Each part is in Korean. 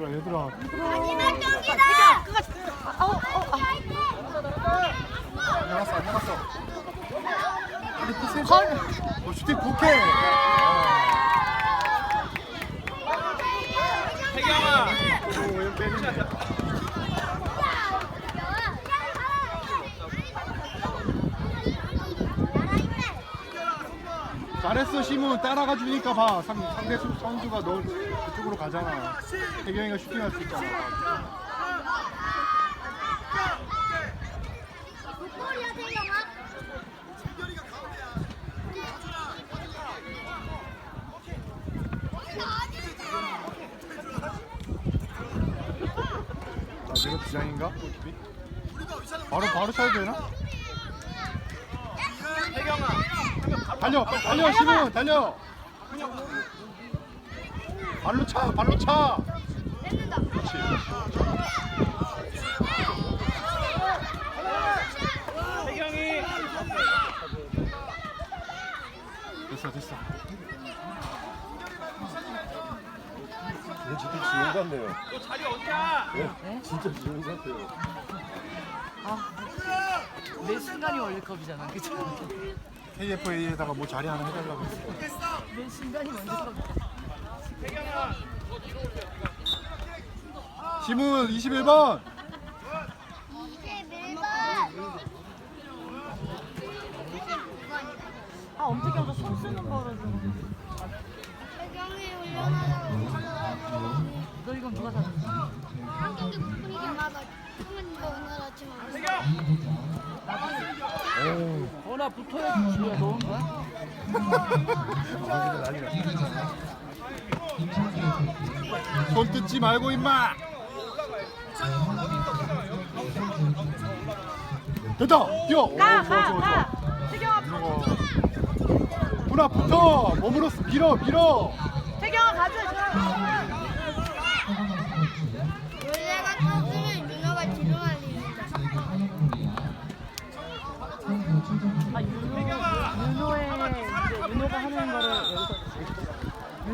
얘들아 얘들아 마지막 경기다. 아, 어, 어, 아. 안 나갔어 안 나갔어 근데 피세 헐. 어, 슈팅 태경아 잘했어 시문 따라가 주니까 봐 상, 상대 수- 선수가 너 그쪽으로 가잖아 태경이가 슈팅할 수 있잖아. 아 내가 주장인가? 골키피? 바로 바로 차도 되나? 태경아 달려 빨리 달려 시문 달려 발로 차 발로 차 그렇지 태경이 됐어 됐어 진짜 지원 같네요. 너 자리 어디야? 진짜 지원 같아요. 아. 매 순간이 월드컵이잖아. 그쵸? KFA에다가 뭐 자리 하나 해달라고 했어 매 순간이 월드컵. 태경아 시문 21번 이제 밀번. 아, 엄태경도 손 쓰는 거를 좀. 태경이 훈련하라고. 너 이건 누가 사줬어? 한 경기 못 막아. 형은 너 오늘 아침 안태 경 어, 나 붙어야지. 거야? 손 뜯지 말고 임마. 됐다 뛰어. 오, 좋아 좋아 좋아. 이거 문아 붙어. 몸으로 밀어 밀어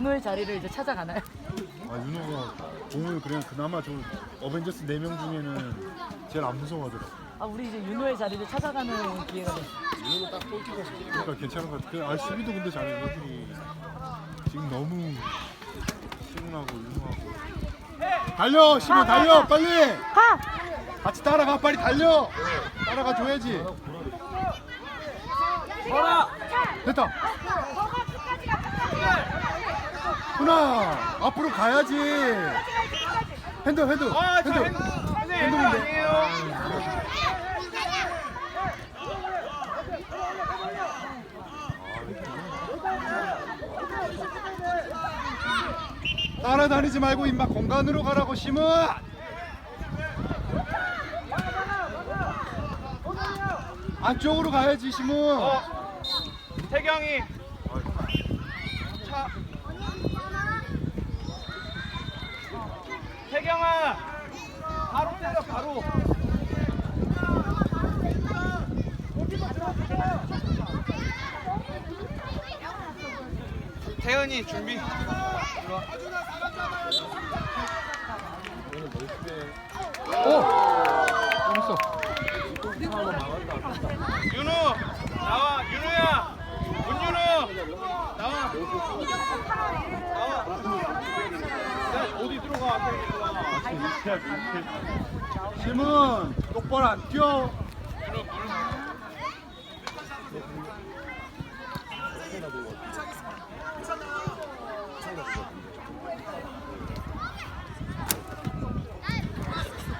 윤호의 자리를 이제 찾아가나요? 아 윤호가 공을 그냥 그나마 저 어벤져스 4명 중에는 제일 안 무서워하더라 아, 우리 이제 윤호의 자리를 찾아가는 기회가 됐어. 그러니까 괜찮은 것 같아 그, 아 수비도 근데 잘해. 얘들이 지금 너무 시문하고 윤호하고. 달려 시문 달려 빨리! 가! 같이 따라가 빨리 달려! 따라가 줘야지. 걸어 됐다 훈아 앞으로 가야지. 핸들 핸들 아저 핸들 핸들 핸들인데. 아니에요. 따라다니지 말고 임마 공간으로 가라고 심은. 안쪽으로 가야지 심은. 어 태경이. 차 태경아 바로 때려 바로. 태연이 준비. 이리 와. 오 재밌어 윤우 나와. 윤우야 문윤우 나와 나와 야, 어디 들어가 앞에 들어가 똑바로 안 뛰어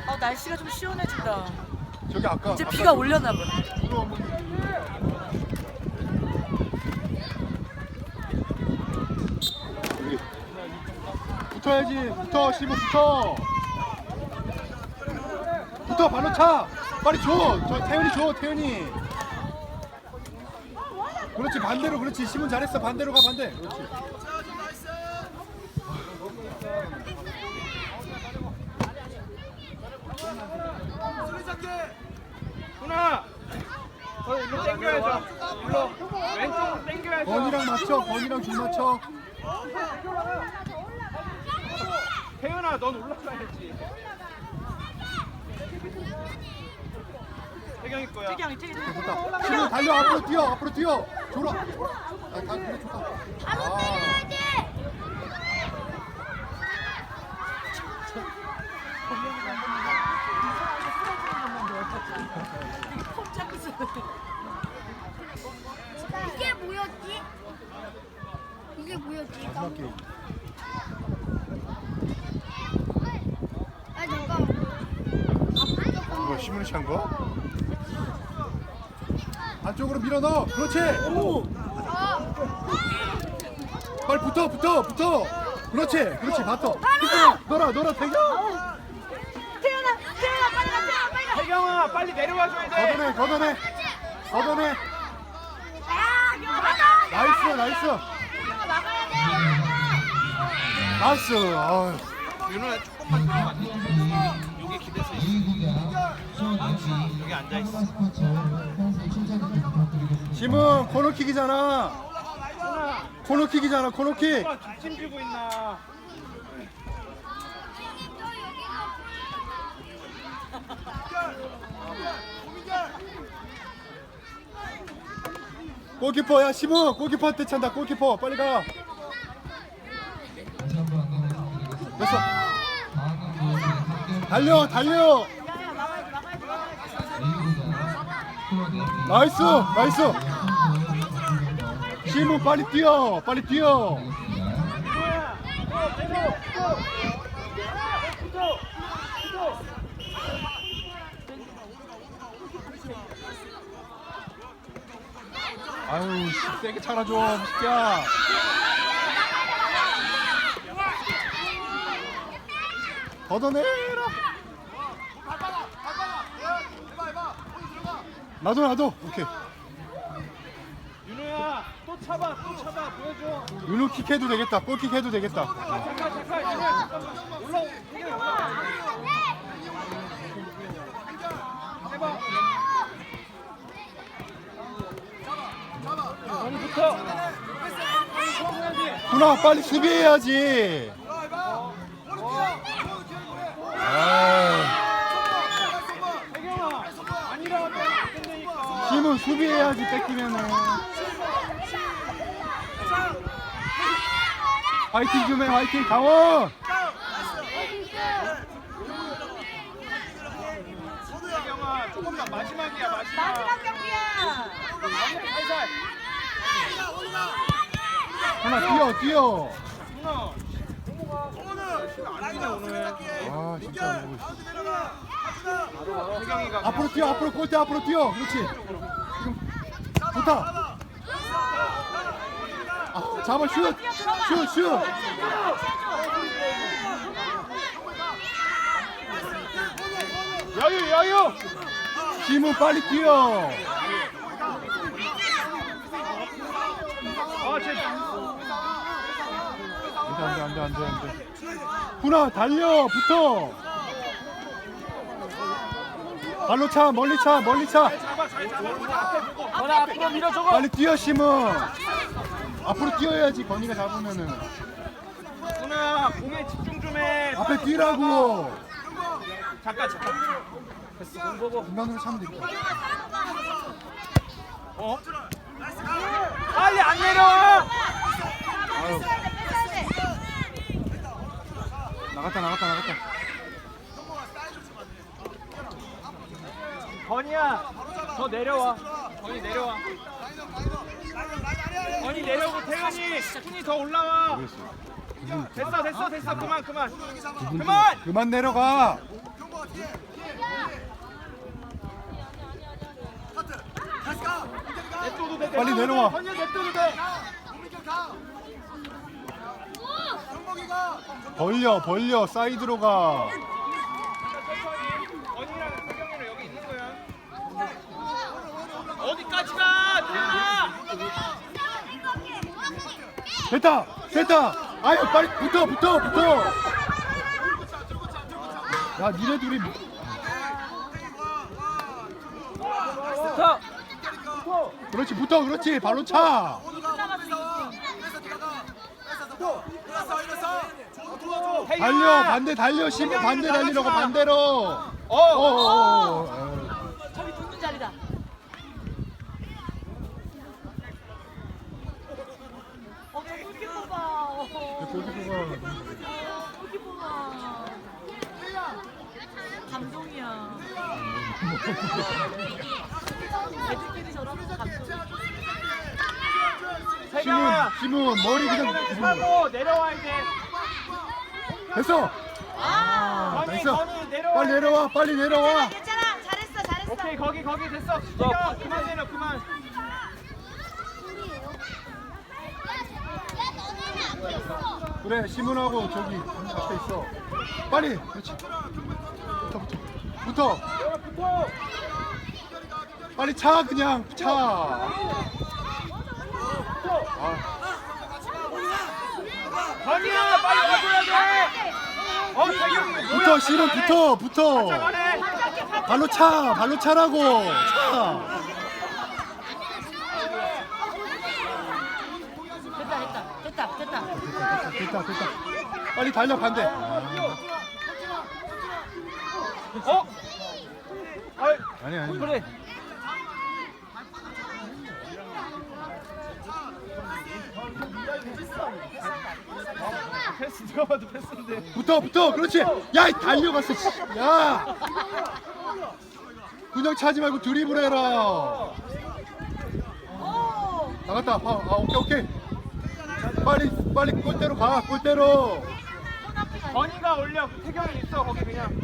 어, 날씨가 좀 시원해진다. 저기 아까 이제 비가 올려나 보네. 윤호 한번 붙어야지. 붙어 심은 붙어. 붙어 발로 차. 빨리 줘저 태현이 줘 태현이. 그렇지 반대로 그렇지. 심은 잘했어. 반대로 가 반대. 그렇지. 훈아 저 일로 당겨야죠. 일로. 왼쪽으로 당겨야죠. 건이랑 맞춰 건이랑 줄 맞춰 태연아 넌 올라가야지 태경이 거야 태경이 태경이 됐다. 신우 달려 앞으로 뛰어 앞으로 뛰어. 졸아. 아, 다 그래 좋다. 바로 아. 때려야지. 폼 잡고 있어. 이게 뭐였지? 이게 뭐였지? 마지막 게임. 아 찬 거? 안쪽으로 밀어 넣어. 그렇지. 오. 빨리 붙어 붙어 붙어. 그렇지 그렇지 맞어. 붙어. 너라 너라 태경. 태연아 태연아 빨리 가 태연아 빨리 가. 태경아 빨리 내려와줘야 돼 걷어내 걷어내 걷어내. 야, 나이스 나이스 막아야 돼. 나이스. 아유. 윤호야 조금만 들어가 여기 앉아있어 심은 코너킥이잖아. 코너킥이잖아 코너킥. 뒷짐 지고 있나 골키퍼 야 심은 골키퍼한테 찬다 골키퍼 빨리 가. 됐어. 달려 달려. 나이스 나이스. 심은 빨리 뛰어 빨리 뛰어. 아유 씨, 세게 차라줘 새끼야. 걷어내라. 나도 나도. 오케이. 윤호야 또 차봐 또 차봐. 보여줘. 윤우 킥 해도 되겠다. 골킥 해도 되겠다. 잠깐 잠깐 윤호야 잠깐만 올라 해봐. 너는 붙어 훈아 빨리 수비해야지. 아, 태경아 아니라고 하면 안 된다니까 힘은 수비해야지 뺏기면은. 화이팅 좀 해, 화이팅 강원. 조금만 마지막이야 마지막 마지막 경기야. 살살 하나 뛰어, 뛰어. 오늘 아 진짜. 태경이가 앞으로 뛰어, 앞으로 골대 앞으로 뛰어. 그렇지. 좋다. 아, 잡아 슛, 슛, 슛. 여유 여유 힘은 빨리 뛰어. 안돼 안돼 안돼 안돼 안돼. 훈아 달려 붙어. 발로 차 멀리 차 멀리 차. 빨리 뛰어 심은. 앞으로 뛰어야지 건이가 잡으면은. 누나 공에 집중 좀해 앞에 뛰라고. 잠깐 잠깐 됐어 공 보고 중간으로 차면 되겠다. 어? 빨리 안 내려와 아유. 나갔다 나갔다 나갔다. 건이야 더 내려와 건이 내려와 건이 내려오고 태연이 훈이 더 올라와. 됐어 됐어 됐어 그만 그만 그만 그만 내려가. 냅둬도 돼 빨리 내려와. 돼. 건이야 냅둬도 돼 벌려 벌려 사이드로 가. 건이랑 태경이랑 여기 있는 거야 어디까지 가 태연아 됐다 됐다. 아유 빨리 붙어 붙어 붙어. 야 니네 둘이 뭐- 그렇지 붙어 그렇지 발로 차. 달려 반대 달려 시몬 반대 달리라고 반대로 어. 어어어 저기 붙는 자리다. 어, 저 골키퍼 봐. 골키퍼 봐. 감동이야. 애들끼리 저러면 감동이야. 태경아. 시몬 시몬 머리 그냥 태경이는 사고 내려와 이제. 됐어 아, 건이 됐어. 건이 내려와. 빨리 내려와 빨리 내려와 괜찮아. 잘했어, 잘했어. 오케이 거기 거기 됐어. 태경아 그만 내려 그만. 야 너네는 앞에 있어. 그래 시몬하고 저기 앞에 있어. 빨리. 그렇지. 붙어 붙어. 붙어. 빨리 차 그냥 차. 건이야 빨리 가줘야 돼. 어 태경이 붙어 시몬 붙어 붙어. 가네. 발로 차 발로 차라고. 차 됐다, 됐다, 됐다, 됐다. 됐다 빨리 달려 반대 어? 아이 아니 아니 그래. 패스 누가 봐도 패스인데. 붙어 붙어 그렇지 야이 달려갔어 씨. 야 그냥 차지 말고 드리블 해라 나갔다 아, 아 오케이 오케이 빨리 빨리 골대로 가 골대로 건이가 올려. 태경이 있어 거기 그냥.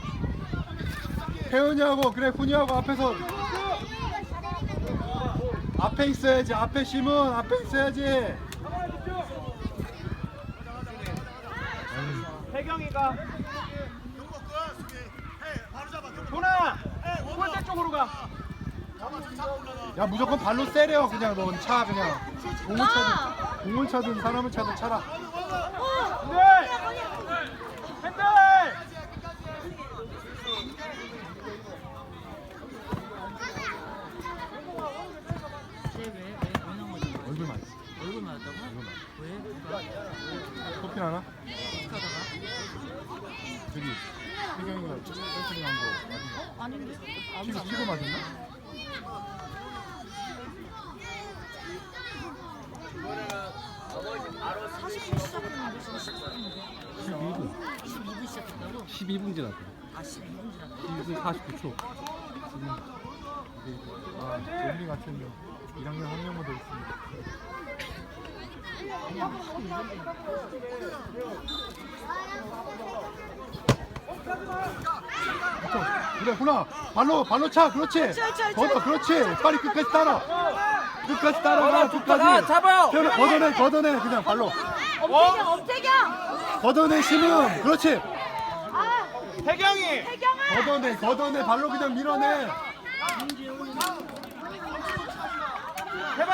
태연이하고 그래 훈이하고 앞에서 앞에 있어야지 앞에 심은 앞에 있어야지 태경이가. 도나. 골대 쪽으로 가. 야 무조건 발로 때려. 그냥 넌 차 그냥. 공을 차든 공을 차든 사람을 차든 차라 핸들. 핸들. 쟤왜 왜 원형 맞아? 얼굴 많이 얼굴 맞았다고? 왜? 누가? 커피 하나? 하다가? 저기 태경이가 셀프링 한거 맞은 어? 아닌데? 맞았나? 시작했는데 지금 14분인데 12분 12분 시작했다고? 12분 지났다 아 12분이라 12분 49초 지금 이게 아 좀비 같은 1학년 한 명만 더 있습니다 붙어. 그래 훈아 발로 발로 차. 그렇지. 걷어. 그렇지. 빨리 끝까지 따라. 끝까지 따라가 끝까지. 잡아요. 걷어내 걷어내. 그냥 발로. 엄태경 엄태경! 걷어내 심은 그렇지. 태경이. 걷어내 걷어내. 발로 그냥 밀어내.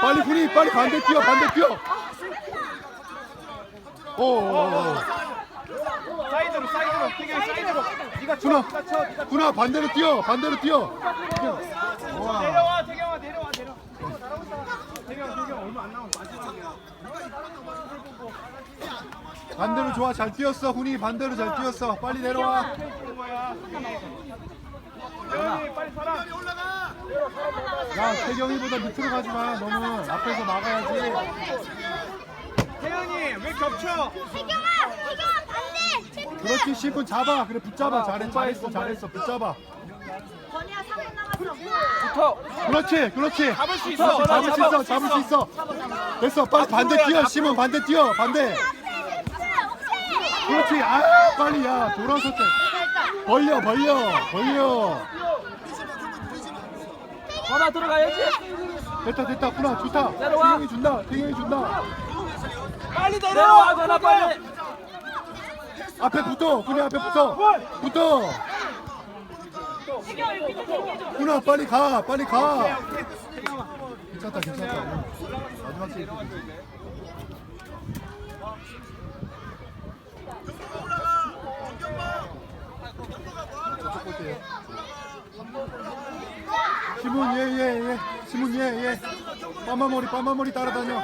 빨리 훈이 빨리 반대 뛰어 반대 뛰어. 오 오 오 사이드로 사이드로 태경이 사이드로. 네가 쳐. 네가 쳐. 네가 쳐. 훈아 반대로 뛰어 반대로 뛰어 와 내려와 태경아 내려와 내려. 태경 태경 얼마 안 남았어 마지막이야. 반대로 좋아 잘 뛰었어 훈이 반대로 잘 뛰었어 빨리 내려와. 태경이 빨리 살아. 야 태경이보다 밑으로 가지마 너무 앞에서 막아야지 태연이 왜 겹쳐? 태경아. 그렇지 신분 잡아. 그래 붙잡아. 잘했, 잘했어 잘했어. 붙잡아. 건이야 3분 남았어. 그렇지. 그렇지 잡을 수 있어. 잡을 수 있어 잡을 수 있어. 됐어 빨리 반대 뛰어 심은 반대 뛰어 반대. 그렇지. 아 빨리 야 돌아서 때. 벌려 벌려 벌려. 하나 들어가야지. 됐다 됐다. 훈아 좋다. 내려와. 태경이 준다 태경이 준다. 빨리 내려와 전화 빨리 앞에 붙어 훈이 앞에 붙어. 붙어. 훈아 빨리 가 빨리 가. 괜찮다 괜찮다. 마지막 골대요 시몬 예예예. 시몬 예예. 빠마머리 빠마머리 따라다녀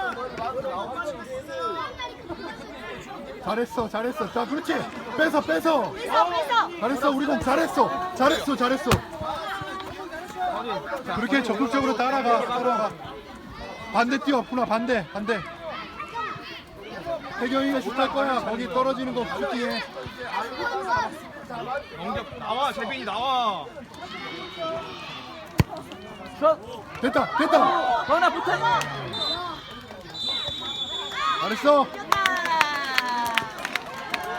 잘했어 잘했어. 자 그렇지. 뺏어 뺏어. 뺏어 뺏어. 잘했어 우리 공 잘했어. 잘했어 잘했어. 그렇게 적극적으로 따라가 따라가. 반대 뛰어 구나 반대 반대. 태경이가 슛할 거야. 거기 떨어지는 거 슈팅해 넘겨 나와 재빈이 나와. 슛. 됐다 됐다. 건아 붙어. 잘했어